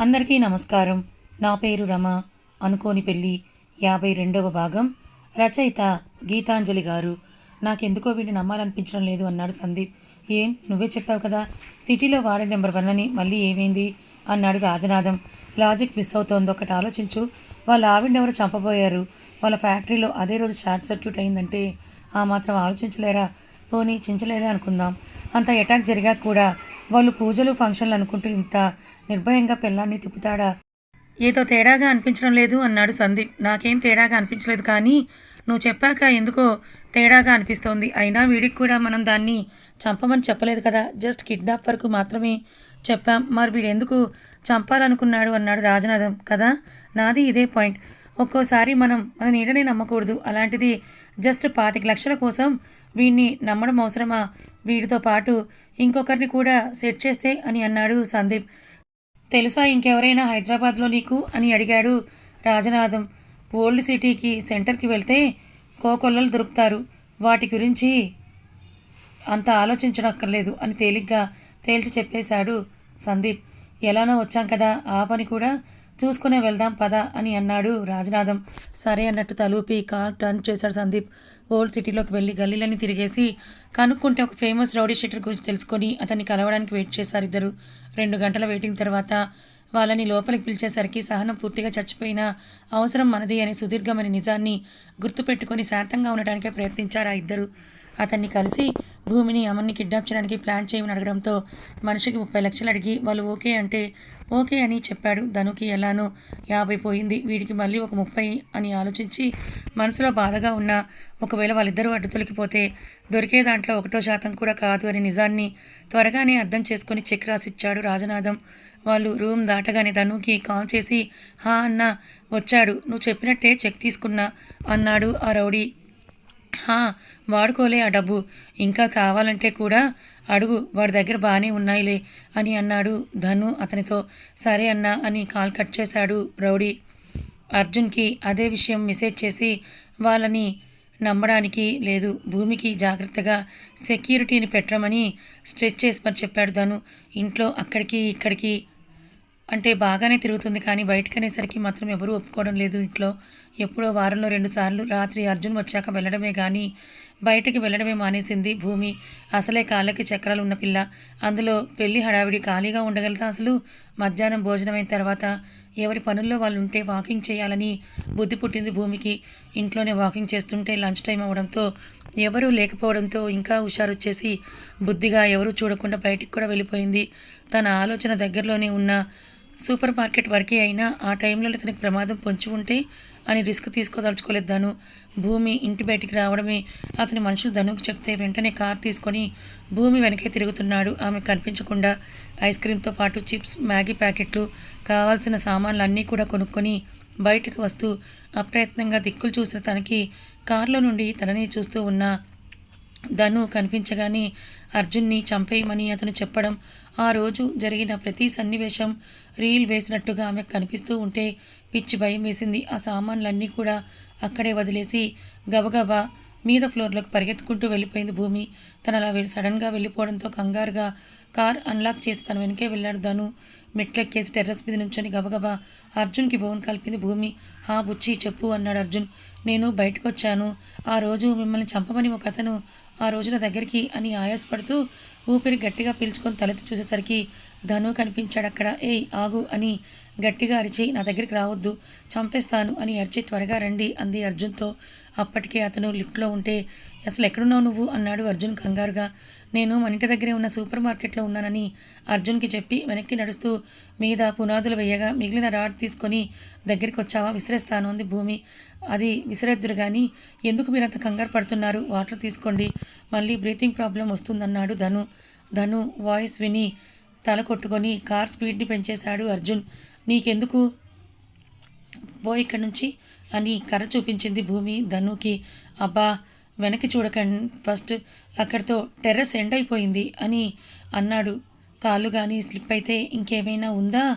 అందరికీ నమస్కారం. నా పేరు రమ. అనుకోని పెళ్ళి యాభై రెండవ భాగం. రచయిత గీతాంజలి గారు. నాకెందుకో వీడిని నమ్మాలనిపించడం లేదు అన్నాడు సందీప్. ఏం? నువ్వే చెప్పావు కదా. సిటీలో వాడే నెంబర్ వన్ అని మళ్ళీ ఏమైంది? అన్నాడు రాజనాథం. లాజిక్ మిస్ అవుతోంది. ఒకటి ఆలోచించు. వాళ్ళ ఆవిడెవరు చంపబోయారు. వాళ్ళ ఫ్యాక్టరీలో అదే రోజు షార్ట్ సర్క్యూట్ అయిందంటే ఆ మాత్రం ఆలోచించలేరా? పోనీ చించలేదే అనుకుందాం. అంత అటాక్ జరిగాక కూడా వాళ్ళు పూజలు ఫంక్షన్లు అనుకుంటూ ఇంత నిర్భయంగా పిల్లాన్ని తిప్పుతాడా? ఏదో తేడాగా అనిపించడం లేదు అన్నాడు సందీప్. నాకేం తేడాగా అనిపించలేదు కానీ నువ్వు చెప్పాక ఎందుకో తేడాగా అనిపిస్తోంది. అయినా వీడికి కూడా మనం దాన్ని చంపమని చెప్పలేదు కదా. జస్ట్ కిడ్నాప్ వరకు మాత్రమే చెప్పాం. మరి వీడు ఎందుకు చంపాలనుకున్నాడు అన్నాడు రాజనాథం. కదా? నాది ఇదే పాయింట్. ఒక్కోసారి మనం మన నీడనే నమ్మకూడదు. అలాంటిది జస్ట్ పాతిక లక్షల కోసం వీడిని నమ్మడం అవసరమా? వీడితో పాటు ఇంకొకరిని కూడా సెట్ చేస్తే అని అన్నాడు సందీప్. తెలుసా ఇంకెవరైనా హైదరాబాద్లో నీకు అని అడిగాడు రాజనాథం. ఓల్డ్ సిటీకి సెంటర్కి వెళ్తే కోకొల్లలు దొరుకుతారు. వాటి గురించి అంత ఆలోచించనక్కర్లేదు అని తేలిగ్గా తేల్చి చెప్పేశాడు సందీప్. ఎలానో వచ్చాం కదా ఆ పని కూడా చూసుకునే వెళ్దాం పద అని అన్నాడు రాజనాథం. సరే అన్నట్టు తలూపి కార్ టర్న్ చేశాడు సందీప్. ఓల్డ్ సిటీలోకి వెళ్ళి గల్లీలన్నీ తిరిగేసి కనుక్కుంటే ఒక ఫేమస్ రౌడీ షీటర్ గురించి తెలుసుకొని అతన్ని కలవడానికి వెయిట్ చేశారు ఇద్దరు. రెండు గంటల వెయిటింగ్ తర్వాత వాళ్ళని లోపలికి పిలిచేసరికి సహనం పూర్తిగా చచ్చిపోయిన అవసరం మనది అనే సుదీర్ఘమైన నిజాన్ని గుర్తుపెట్టుకొని శాంతంగా ఉండటానికే ప్రయత్నించారు ఆ ఇద్దరు. అతన్ని కలిసి భూమిని అమర్ని కిడ్నాప్ చేయడానికి ప్లాన్ చేయమని అడగడంతో మనిషికి ముప్పై లక్షలు అడిగి వాళ్ళు ఓకే అంటే ఓకే అని చెప్పాడు. ధనుకి ఎలానో యాభై పోయింది. వీడికి మళ్ళీ ఒక ముప్పై అని ఆలోచించి మనసులో బాధగా ఉన్న ఒకవేళ వాళ్ళిద్దరూ అడ్డు తొలగిపోతే దొరికే దాంట్లో ఒకటో శాతం కూడా కాదు అని నిజాన్ని త్వరగానే అర్థం చేసుకొని చెక్ రాసిచ్చాడు రాజనాథం. వాళ్ళు రూమ్ దాటగానే ధనుకి కాల్ చేసి హా అన్న వచ్చాడు. నువ్వు చెప్పినట్టే చెక్ తీసుకున్నా అన్నాడు ఆ రౌడీ. వాడుకోలే ఆ డబ్బు. ఇంకా కావాలంటే కూడా అడుగు వాడి దగ్గర బాగానే ఉన్నాయిలే అని అన్నాడు ధను అతనితో. సరే అన్నా అని కాల్ కట్ చేశాడు రౌడీ. అర్జున్కి అదే విషయం మెసేజ్ చేసి వాళ్ళని నమ్మడానికి లేదు. భూమికి జాగ్రత్తగా సెక్యూరిటీని పెట్టమని స్ట్రెచ్ చేసి మరి చెప్పాడు ధను. ఇంట్లో అక్కడికి ఇక్కడికి అంటే బాగానే తిరుగుతుంది కానీ బయటకనేసరికి మాత్రం ఎవరూ ఒప్పుకోవడం లేదు ఇంట్లో. ఎప్పుడో వారంలో రెండుసార్లు రాత్రి అర్జున్ వచ్చాక వెళ్ళడమే కానీ బయటకి వెళ్ళడమే మానేసింది భూమి. అసలే కాళ్ళకి చక్రాలు ఉన్న పిల్ల. అందులో పెళ్ళి హడావిడి ఖాళీగా ఉండగలదా అసలు? మధ్యాహ్నం భోజనం అయిన తర్వాత ఎవరి పనుల్లో వాళ్ళు ఉంటే వాకింగ్ చేయాలని బుద్ధి పుట్టింది భూమికి. ఇంట్లోనే వాకింగ్ చేస్తుంటే లంచ్ టైం అవడంతో ఎవరూ లేకపోవడంతో ఇంకా హుషారు వచ్చేసి బుద్ధిగా ఎవరూ చూడకుండా బయటికి కూడా వెళ్ళిపోయింది. తన ఆలోచన దగ్గరలోనే ఉన్న సూపర్ మార్కెట్ వరకే అయినా ఆ టైంలో అతనికి ప్రమాదం పొంచి ఉంటే అని రిస్క్ తీసుకోదలుచుకోలేదు ధను. భూమి ఇంటి బయటికి రావడమే అతని మనుషులు ధనుకు చెప్తే వెంటనే కార్ తీసుకొని భూమి వెనకే తిరుగుతున్నాడు. ఆమె కనిపించకుండా ఐస్ క్రీమ్తో పాటు చిప్స్ మ్యాగీ ప్యాకెట్లు కావాల్సిన సామాన్లు అన్నీ కూడా కొనుక్కొని బయటకు వస్తూ అప్రయత్నంగా దిక్కులు చూసిన తనకి కారులో నుండి తనని చూస్తూ ఉన్న ధను కనిపించగానే అర్జున్ని చంపేయమని అతను చెప్పడం ఆ రోజు జరిగిన ప్రతి సన్నివేశం రీల్ వేసినట్టుగా ఆమె కనిపిస్తూ ఉంటే పిచ్చి భయం వేసింది. ఆ సామాన్లన్నీ కూడా అక్కడే వదిలేసి గబగబా మీద ఫ్లోర్లోకి పరిగెత్తుకుంటూ వెళ్ళిపోయింది భూమి. తను అలా సడన్గా వెళ్ళిపోవడంతో కంగారుగా కార్ అన్లాక్ చేసి తన వెనకే వెళ్ళాడు ధను. మెట్లెక్కేసి టెర్రస్ మీద నుంచొని గబగబా అర్జున్కి ఫోన్ కలిపింది భూమి. హా బుచ్చి చెప్పు అన్నాడు అర్జున్. నేను బయటకు వచ్చాను ఆ రోజు మిమ్మల్ని చంపమని ఒక అతను ఆ రోజున దగ్గరికి అని ఆయాసపడుతూ ఊపిరి గట్టిగా పీల్చుకొని తలెత్తి చూసేసరికి ధను కనిపించాడు అక్కడ ఏయ్ ఆగు అని గట్టిగా అరిచి నా దగ్గరికి రావద్దు చంపేస్తాను అని అరిచి త్వరగా రండి అంది అర్జున్తో. అప్పటికే అతను లిఫ్ట్లో ఉంటే అసలు ఎక్కడున్నావు నువ్వు? అన్నాడు అర్జున్ కంగారుగా. నేను మన ఇంటి దగ్గరే ఉన్న సూపర్ మార్కెట్లో ఉన్నానని అర్జున్కి చెప్పి వెనక్కి నడుస్తూ మీద పునాదులు వేయగా మిగిలిన రాడ్ తీసుకొని దగ్గరికి వచ్చావా విసిరేస్తాను అంది భూమి. అది విసిరెద్దురు కానీ ఎందుకు మీరంత కంగారు పడుతున్నారు? వాటర్ తీసుకోండి. మళ్ళీ బ్రీతింగ్ ప్రాబ్లం వస్తుందన్నాడు ధను. ధను వాయిస్ విని తల కొట్టుకొని కార్ స్పీడ్ని పెంచేశాడు అర్జున్. నీకెందుకు? పో ఇక్కడి నుంచి అని కర్ర చూపించింది భూమి ధనుకి. అబ్బా వెనక్కి చూడకండి. ఫస్ట్ అక్కడితో టెర్రస్ ఎండ్ అయిపోయింది అని అన్నాడు. కాళ్ళు కానీ స్లిప్ అయితే ఇంకేమైనా ఉందా?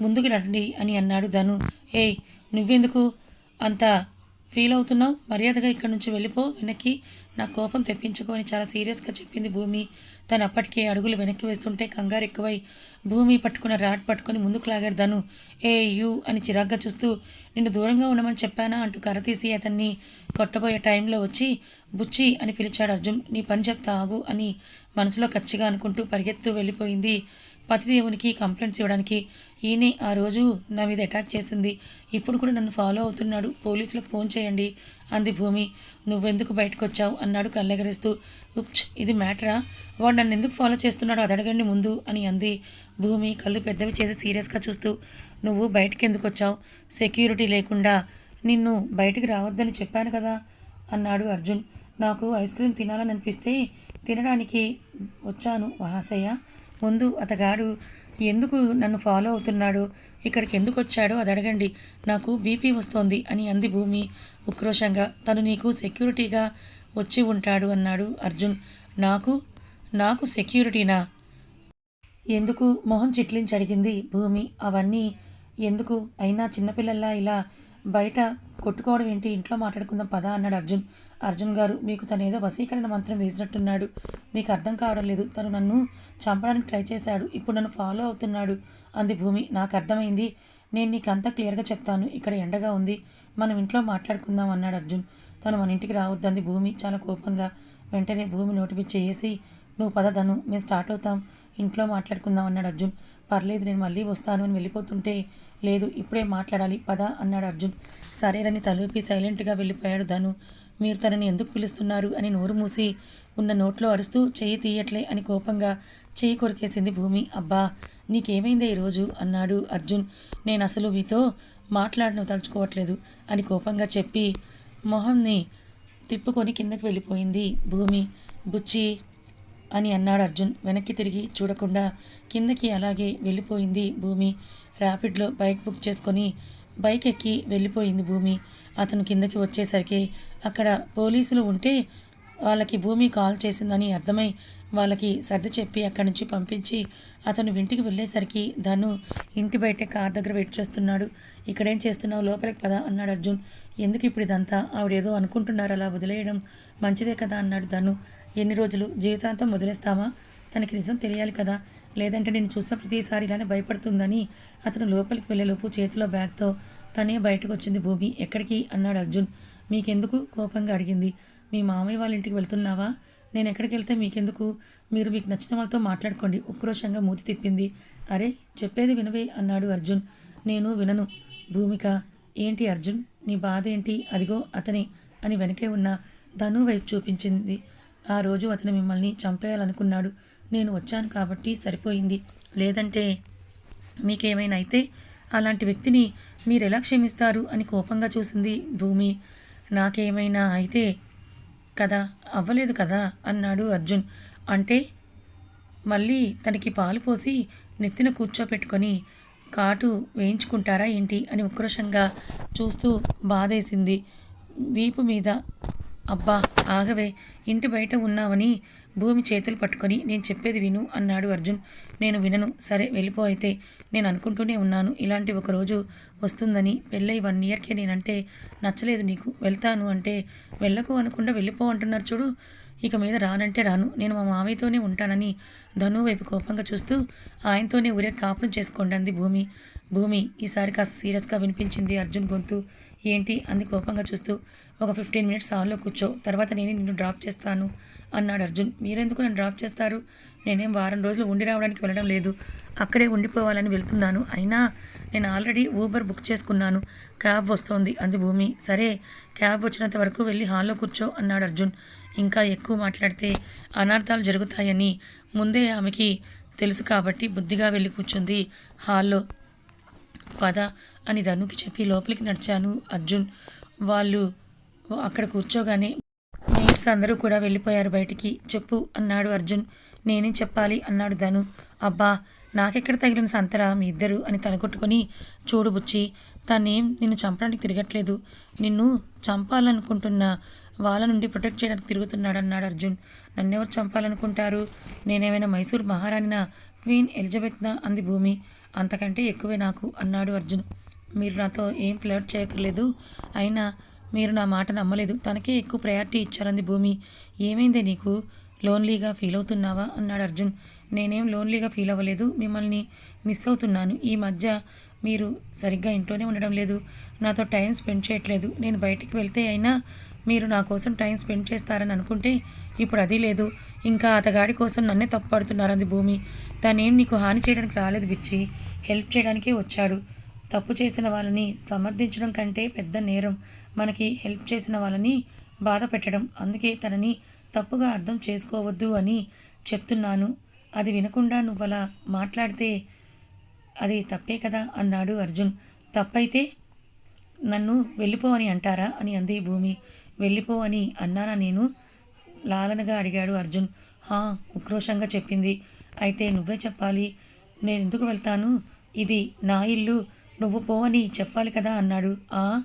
ముందుకు రండి అని అన్నాడు ధను. ఏయ్ నువ్వెందుకు? అంత ఫీల్ అవుతున్నావు మర్యాదగా ఇక్కడి నుంచి వెళ్ళిపో వెనక్కి నా కోపం తెప్పించుకొని చాలా సీరియస్గా చెప్పింది భూమి. తను అప్పటికే అడుగులు వెనక్కి వేస్తుంటే కంగారు ఎక్కువై భూమి పట్టుకున్న రాడ్ పట్టుకొని ముందుకు లాగాడు ధను. ఏ యూ అని చిరాగ్గా చూస్తూ నిన్ను దూరంగా ఉండమని చెప్పానా అంటూ కరతీసి అతన్ని కొట్టబోయే టైంలో వచ్చి బుచ్చి అని పిలిచాడు అర్జున్. నీ పని చెప్తా ఆగు అని మనసులో కచ్చిగా అనుకుంటూ పరిగెత్తు వెళ్ళిపోయింది. పతిదేవునికి కంప్లైంట్స్ ఇవ్వడానికి ఈయనే ఆ రోజు నా మీద అటాక్ చేసింది. ఇప్పుడు కూడా నన్ను ఫాలో అవుతున్నాడు. పోలీసులకు ఫోన్ చేయండి అంది భూమి. నువ్వెందుకు బయటకు వచ్చావు అన్నాడు కళ్ళెగరేస్తూ. ఉప్చ్ ఇది మ్యాటరా? వాడు నన్ను ఎందుకు ఫాలో చేస్తున్నాడో అది అడగండి ముందు అని అంది భూమి కళ్ళు పెద్దవి చేసి సీరియస్గా చూస్తూ. నువ్వు బయటకు ఎందుకు వచ్చావు సెక్యూరిటీ లేకుండా నిన్ను బయటికి రావద్దని చెప్పాను కదా? అన్నాడు అర్జున్. నాకు ఐస్ క్రీమ్ తినాలని అనిపిస్తే తినడానికి వచ్చాను మహాశయ్య ముందు అతగాడు ఎందుకు నన్ను ఫాలో అవుతున్నాడు? ఇక్కడికి ఎందుకు వచ్చాడో అది అడగండి. నాకు బీపీ వస్తోంది అని అంది భూమి. ఉక్రోషంగా తను నీకు సెక్యూరిటీగా వచ్చి ఉంటాడు అన్నాడు అర్జున్. నాకు? నాకు సెక్యూరిటీనా ఎందుకు మొహం చిట్లించి అడిగింది భూమి. అవన్నీ ఎందుకు? అయినా చిన్నపిల్లల్లా ఇలా బయట కొట్టుకోవడం ఏంటి? ఇంట్లో మాట్లాడుకుందాం పదా అన్నాడు అర్జున్. అర్జున్ గారు మీకు తను ఏదో వశీకరణ మంత్రం వేసినట్టున్నాడు. మీకు అర్థం కావడం లేదు. తను నన్ను చంపడానికి ట్రై చేశాడు. ఇప్పుడు నన్ను ఫాలో అవుతున్నాడు అంది భూమి. నాకు అర్థమైంది. నేను నీకు అంతా క్లియర్గా చెప్తాను. ఇక్కడ ఎండగా ఉంది. మనం ఇంట్లో మాట్లాడుకుందాం అన్నాడు అర్జున్. తను మన ఇంటికి రావద్దంది భూమి. చాలా కోపంగా వెంటనే భూమి నోటిపి చేసి నువ్వు పద ధను మేము స్టార్ట్ అవుతాం. ఇంట్లో మాట్లాడుకుందాం అన్నాడు అర్జున్. పర్లేదు నేను మళ్ళీ వస్తాను అని వెళ్ళిపోతుంటే లేదు ఇప్పుడే మాట్లాడాలి పదా అన్నాడు అర్జున్. సరేనని తలూపి సైలెంట్గా వెళ్ళిపోయాడు ధను. మీరు తనని ఎందుకు పిలుస్తున్నారు అని నోరు మూసి ఉన్న నోట్లో అరుస్తూ చెయ్యి తీయట్లే అని కోపంగా చెయ్యి కొరికేసింది భూమి. అబ్బా నీకేమైందే ఈరోజు? అన్నాడు అర్జున్. నేను అసలు మీతో మాట్లాడను తలుచుకోవట్లేదు అని కోపంగా చెప్పి మొహంని తిప్పుకొని కిందకి వెళ్ళిపోయింది భూమి. బుచ్చి అని అన్నాడు అర్జున్. వెనక్కి తిరిగి చూడకుండా కిందకి అలాగే వెళ్ళిపోయింది భూమి. ర్యాపిడ్లో బైక్ బుక్ చేసుకొని బైక్ ఎక్కి వెళ్ళిపోయింది భూమి. అతను కిందకి వచ్చేసరికి అక్కడ పోలీసులు ఉంటే వాళ్ళకి భూమి కాల్ చేసిందని అర్థమై వాళ్ళకి సర్ది చెప్పి అక్కడి నుంచి పంపించి అతను ఇంటికి వెళ్ళేసరికి ధను ఇంటి బయట కార్ దగ్గర వెయిట్ చేస్తున్నాడు. ఇక్కడేం చేస్తున్నావు? లోపలికి పదా అన్నాడు అర్జున్. ఎందుకు ఇప్పుడు ఇదంతా? ఆవిడేదో అనుకుంటున్నారు అలా వదిలేయడం మంచిదే కదా అన్నాడు ధను. ఎన్ని రోజులు జీవితాంతం వదిలేస్తామా? తనకి నిజం తెలియాలి కదా? లేదంటే నేను చూసిన ప్రతిసారి ఇలానే భయపడుతుందని అతను లోపలికి వెళ్ళేలోపు చేతిలో బ్యాగ్తో తనే బయటకు వచ్చింది భూమి. ఎక్కడికి? అన్నాడు అర్జున్. మీకెందుకు కోపంగా అడిగింది. మీ మామయ్య వాళ్ళ ఇంటికి వెళ్తున్నావా? నేను ఎక్కడికి వెళ్తే మీకెందుకు? మీరు మీకు నచ్చిన వాళ్ళతో మాట్లాడుకోండి. ఉక్రోషంగా మూతి తిప్పింది. అరే చెప్పేది వినవే అన్నాడు అర్జున్. నేను వినను. భూమిక ఏంటి అర్జున్? నీ బాధ ఏంటి? అదిగో అతని అని వెనకే ఉన్న ధను వైపు చూపించింది. ఆ రోజు అతను మిమ్మల్ని చంపేయాలనుకున్నాడు. నేను వచ్చాను కాబట్టి సరిపోయింది. లేదంటే మీకేమైనా అయితే అలాంటి వ్యక్తిని మీరు ఎలా క్షమిస్తారు అని కోపంగా చూసింది భూమి. నాకేమైనా అయితే కదా అవ్వలేదు కదా అన్నాడు అర్జున్. అంటే మళ్ళీ తనకి పాలు పోసి నెత్తిన కూర్చోపెట్టుకొని కాటు వేయించుకుంటారా ఏంటి అని ఉక్రోషంగా చూస్తూ బాధేసింది. వీపు మీద అబ్బా ఆగవే ఇంటి బయట ఉన్నావని భూమి చేతులు పట్టుకొని నేను చెప్పేది విను అన్నాడు అర్జున్. నేను వినను. సరే వెళ్ళిపో అయితే. నేను అనుకుంటూనే ఉన్నాను. ఇలాంటి ఒకరోజు వస్తుందని పెళ్ళై వన్ ఇయర్కే నేనంటే నచ్చలేదు నీకు. వెళ్తాను అంటే వెళ్ళకు అనకుండా వెళ్ళిపో అంటున్నారు చూడు. ఇక మీద రానంటే రాను. నేను మా మామయ్యతోనే ఉంటానని ధను వైపు కోపంగా చూస్తూ ఆయనతోనే ఊరే కాపురం చేసుకోండి అంది భూమి. భూమి ఈసారి కాస్త సీరియస్గా వినిపించింది అర్జున్ గొంతు. ఏంటి? అంది కోపంగా చూస్తూ ఒక ఫిఫ్టీన్ మినిట్స్ హాల్లో కూర్చో తర్వాత నేనే నిన్ను డ్రాప్ చేస్తాను అన్నాడు అర్జున్. మీరెందుకు నన్ను డ్రాప్ చేస్తారు? నేనేం వారం రోజులు ఉండి రావడానికి వెళ్ళడం లేదు. అక్కడే ఉండిపోవాలని వెళ్తున్నాను. అయినా నేను ఆల్రెడీ ఊబర్ బుక్ చేసుకున్నాను. క్యాబ్ వస్తోంది అంది భూమి. సరే క్యాబ్ వచ్చినంత వరకు వెళ్ళి హాల్లో కూర్చో అన్నాడు అర్జున్. ఇంకా ఎక్కువ మాట్లాడితే అనర్థాలు జరుగుతాయని ముందే ఆమెకి తెలుసు కాబట్టి బుద్ధిగా వెళ్ళి కూర్చుంది హాల్లో. పద అని ధనుకి చెప్పి లోపలికి నడిచాను అర్జున్. వాళ్ళు అక్కడ కూర్చోగానే మేట్స్ అందరూ కూడా వెళ్ళిపోయారు బయటికి. చెప్పు అన్నాడు అర్జున్. నేనేం చెప్పాలి? అన్నాడు ధను. అబ్బా నాకెక్కడ తగిలిన సంతరా మీ ఇద్దరు అని తలగొట్టుకొని చూడుబుచ్చి తనేం నిన్ను చంపడానికి తిరగట్లేదు. నిన్ను చంపాలనుకుంటున్న వాళ్ళ నుండి ప్రొటెక్ట్ చేయడానికి తిరుగుతున్నాడు అన్నాడు అర్జున్. నన్నెవరు చంపాలనుకుంటారు? నేనేమైనా మైసూర్ మహారాణిన? క్వీన్ ఎలిజబెత్నా? అంది భూమి. అంతకంటే ఎక్కువే నాకు అన్నాడు అర్జున్. మీరు నాతో ఏం ఫ్లర్ట్ చేయక్కర్లేదు. అయినా మీరు నా మాట నమ్మలేదు. తనకే ఎక్కువ ప్రయారిటీ ఇచ్చారంది భూమి. ఏమైందే నీకు? లోన్లీగా ఫీల్ అవుతున్నావా? అన్నాడు అర్జున్. నేనేం లోన్లీగా ఫీల్ అవ్వలేదు. మిమ్మల్ని మిస్ అవుతున్నాను. ఈ మధ్య మీరు సరిగ్గా ఇంట్లోనే ఉండడం లేదు. నాతో టైం స్పెండ్ చేయట్లేదు. నేను బయటికి వెళ్తే అయినా మీరు నా కోసం టైం స్పెండ్ చేస్తారని అనుకుంటే ఇప్పుడు అది లేదు. ఇంకా అతగాడి కోసం నన్నే తప్పుపడుతున్నారంది భూమి. తనేం నీకు హాని చేయడానికి రాలేదు బిచ్చి. హెల్ప్ చేయడానికే వచ్చాడు. తప్పు చేసిన వాళ్ళని సమర్థించడం కంటే పెద్ద నేరం. మనకి హెల్ప్ చేసిన వాళ్ళని బాధ పెట్టడం. అందుకే తనని తప్పుగా అర్థం చేసుకోవద్దు అని చెప్తున్నాను. అది వినకుండా నువ్వు అలా మాట్లాడితే అది తప్పే కదా అన్నాడు అర్జున్. తప్పైతే నన్ను వెళ్ళిపో అని అంటారా అని అంది భూమి. వెళ్ళిపో అని అన్నానా నేను? లాలనగా అడిగాడు అర్జున్. హా ఉక్రోషంగా చెప్పింది. అయితే నువ్వే చెప్పాలి. నేను ఎందుకు వెళ్తాను? ఇది నా ఇల్లు. నువ్వు పోవని చెప్పాలి కదా అన్నాడు. ఆ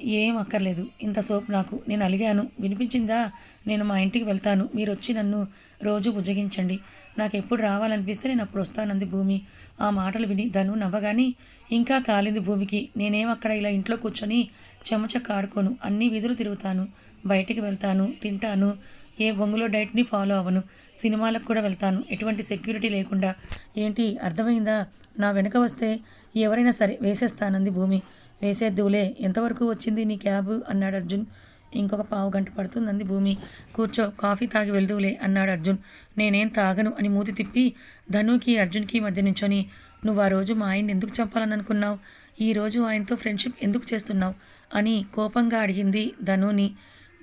ఏం అక్కర్లేదు. ఇంత సోపు నాకు. నేను అలిగాను. వినిపించిందా? నేను మా ఇంటికి వెళ్తాను. మీరు వచ్చి నన్ను రోజు బుజ్జగించండి. నాకు ఎప్పుడు రావాలనిపిస్తే నేను అప్పుడు వస్తానంది భూమి. ఆ మాటలు విని ధను నవ్వగాని ఇంకా కాలింది భూమికి. నేనేం అక్కడ ఇలా ఇంట్లో కూర్చొని చెమచక్క ఆడుకోను అన్ని విధులు తిరుగుతాను. బయటికి వెళ్తాను. తింటాను. ఏ బొంగులో డైట్ని ఫాలో అవ్వను. సినిమాలకు కూడా వెళ్తాను. ఎటువంటి సెక్యూరిటీ లేకుండా. ఏంటి? అర్థమైందా? నా వెనక వస్తే ఎవరైనా సరే వేసేస్తానంది భూమి. వేసేద్దువులే ఎంతవరకు వచ్చింది నీ క్యాబ్? అన్నాడు అర్జున్. ఇంకొక పావు గంట పడుతుందంది భూమి. కూర్చో కాఫీ తాగి వెళ్దువులే అన్నాడు అర్జున్. నేనేం తాగను అని మూతి తిప్పి ధనుకి అర్జున్కి మధ్య నుంచొని నువ్వు ఆ రోజు మా ఆయన్ని ఎందుకు చంపాలని అనుకున్నావు ఈ రోజు ఆయనతో ఫ్రెండ్షిప్ ఎందుకు చేస్తున్నావు? అని కోపంగా అడిగింది ధనుని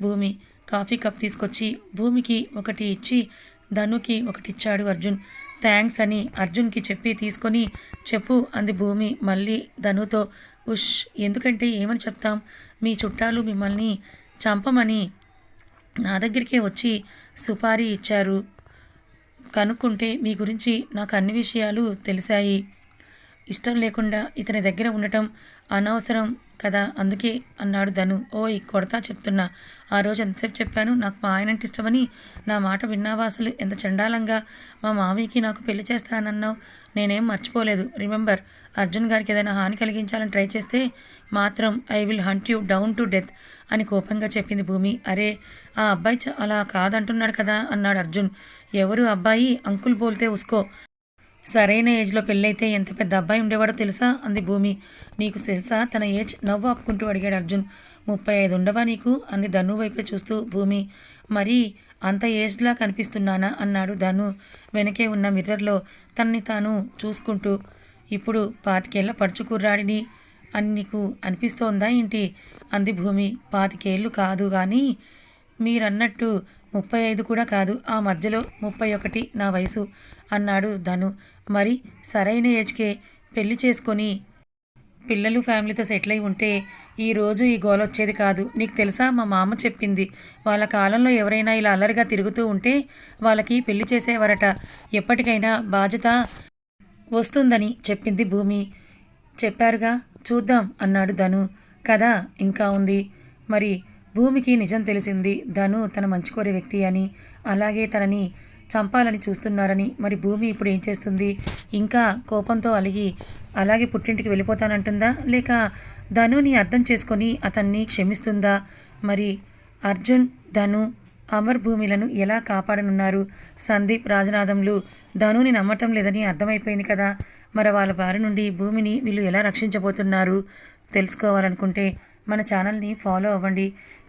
భూమి. కాఫీ కప్ తీసుకొచ్చి భూమికి ఒకటి ఇచ్చి ధనుకి ఒకటి ఇచ్చాడు అర్జున్. థ్యాంక్స్ అని అర్జున్కి చెప్పి తీసుకొని చెప్పు అంది భూమి మళ్ళీ ధనుతో. ఉష్ ఎందుకంటే ఏమని చెప్తాం? మీ చుట్టాలు మిమ్మల్ని చంపమని నా దగ్గరికే వచ్చి సుపారీ ఇచ్చారు. కనుక్కుంటే మీ గురించి నాకు అన్ని విషయాలు తెలిసాయి. ఇష్టం లేకుండా ఇతని దగ్గర ఉండటం అనవసరం. కదా? అందుకే అన్నాడు ధను. ఓయ్ కొడతా చెప్తున్నా. ఆ రోజు ఎంతసేపు చెప్పాను? నాకు మా ఆయన అంటే ఇష్టమని. నా మాట విన్నావా అసలు? ఎంత చండాలంగా. మా మామయ్యకి నాకు పెళ్ళి చేస్తానన్నావు. నేనేం మర్చిపోలేదు. రిమెంబర్ అర్జున్ గారికి ఏదైనా హాని కలిగించాలని ట్రై చేస్తే మాత్రం I will hunt you down to death అని కోపంగా చెప్పింది భూమి. అరే ఆ అబ్బాయి చ- అలా కాదంటున్నాడు కదా? అన్నాడు అర్జున్. ఎవరు అబ్బాయి? అంకుల్ బోల్తే ఉస్కో. సరైన ఏజ్లో పెళ్ళైతే ఎంత పెద్ద అబ్బాయి ఉండేవాడో తెలుసా? అంది భూమి. నీకు తెలుసా? తన ఏజ్ నవ్వు ఆపుకుంటూ అడిగాడు అర్జున్. ముప్పై ఐదు ఉండవా నీకు? అంది ధను వైపే చూస్తూ భూమి. మరి అంత ఏజ్లా కనిపిస్తున్నానా? అన్నాడు ధను వెనకే ఉన్న మిర్రర్లో తనని తాను చూసుకుంటూ. ఇప్పుడు పాతికేళ్ళ పడుచుకుర్రాడిని అని నీకు అనిపిస్తోందా ఏంటి? అంది భూమి. పాతికేళ్ళు కాదు కానీ మీరన్నట్టు ముప్పై ఐదు కూడా కాదు ఆ మధ్యలో ముప్పై ఒకటి నా వయసు అన్నాడు ధను. మరి సరైన ఏజ్కే పెళ్ళి చేసుకొని పిల్లలు ఫ్యామిలీతో సెటిల్ అయి ఉంటే ఈ రోజు ఈ గోల వచ్చేది కాదు. నీకు తెలుసా మా మామ చెప్పింది వాళ్ళ కాలంలో ఎవరైనా ఇలా అల్లరిగా తిరుగుతూ ఉంటే వాళ్ళకి పెళ్ళి చేసేవారట. ఎప్పటికైనా బాధ్యత వస్తుందని చెప్పింది భూమి. చెప్పారుగా చూద్దాం అన్నాడు ధను. కదా ఇంకా ఉంది. మరి భూమికి నిజం తెలిసింది. ధను తన మంచి కోరే వ్యక్తి అని అలాగే తనని చంపాలని చూస్తున్నారని. మరి భూమి ఇప్పుడు ఏం చేస్తుంది? ఇంకా కోపంతో అలిగి అలాగే పుట్టింటికి వెళ్ళిపోతానంటుందా? లేక ధనుని అర్థం చేసుకొని అతన్ని క్షమిస్తుందా? మరి అర్జున్ ధను అమర్ భూమిలను ఎలా కాపాడనున్నారు? సందీప్ రాజనాథంలు ధనుని నమ్మటం లేదని అర్థమైపోయింది కదా. మరి వాళ్ళ బారి నుండి భూమిని వీళ్ళు ఎలా రక్షించబోతున్నారు? తెలుసుకోవాలనుకుంటే మన ఛానల్ని ఫాలో అవ్వండి.